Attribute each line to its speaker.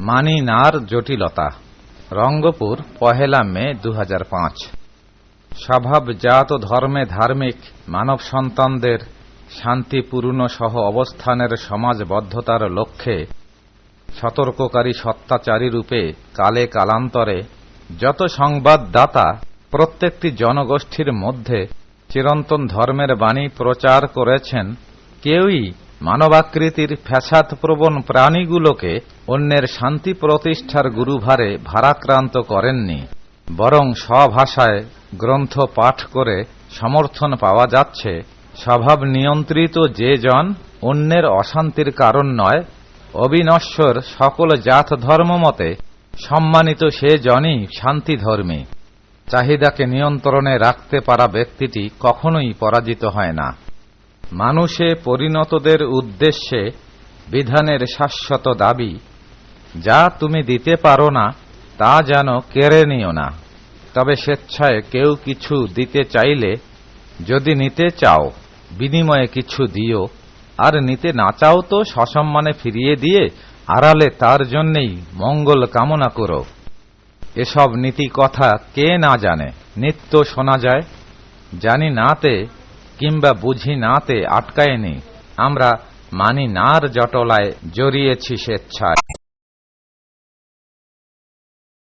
Speaker 1: মানি নার জটিলতা। রঙ্গপুর, পহেলা মে দু স্বভাবজাত ধর্মে ধার্মিক, মানব সন্তানদের শান্তিপূর্ণ সহ অবস্থানের সমাজবদ্ধতার লক্ষ্যে সতর্ককারী সত্তাচারী রূপে কালে কালান্তরে যত সংবাদদাতা প্রত্যেকটি জনগোষ্ঠীর মধ্যে চিরন্তন ধর্মের বাণী প্রচার করেছেন, কেউই মানবাকৃতির ফ্যাসাদপ্রবণ প্রাণীগুলোকে অন্যের শান্তি প্রতিষ্ঠার গুরুভারে ভারাক্রান্ত করেননি, বরং স্বভাষায় গ্রন্থ পাঠ করে সমর্থন পাওয়া যাচ্ছে। স্বভাব নিয়ন্ত্রিত যে জন অন্যের অশান্তির কারণ নয়, অবিনশ্বর সকল জাত ধর্ম মতে সম্মানিত সে জনই শান্তিধর্মী। চাহিদাকে নিয়ন্ত্রণে রাখতে পারা ব্যক্তিটি কখনোই পরাজিত হয় না। মানুষে পরিণতদের উদ্দেশ্যে বিধানের শাশ্বত দাবি, যা তুমি দিতে পারো না, তা যেন কেড়ে নিও না। তবে স্বেচ্ছায় কেউ কিছু দিতে চাইলে, যদি নিতে চাও, বিনিময়ে কিছু দিও, আর নিতে না চাও তো সসম্মানে ফিরিয়ে দিয়ে আড়ালে তার জন্যেই মঙ্গল কামনা করো। এসব নীতি কথা কে না জানে? নিত্য শোনা যায়। জানি নাতে কিংবা বুঝি নাতে আটকায়নি। আমরা মানি নার জটলায় জড়িয়েছি স্বেচ্ছায়।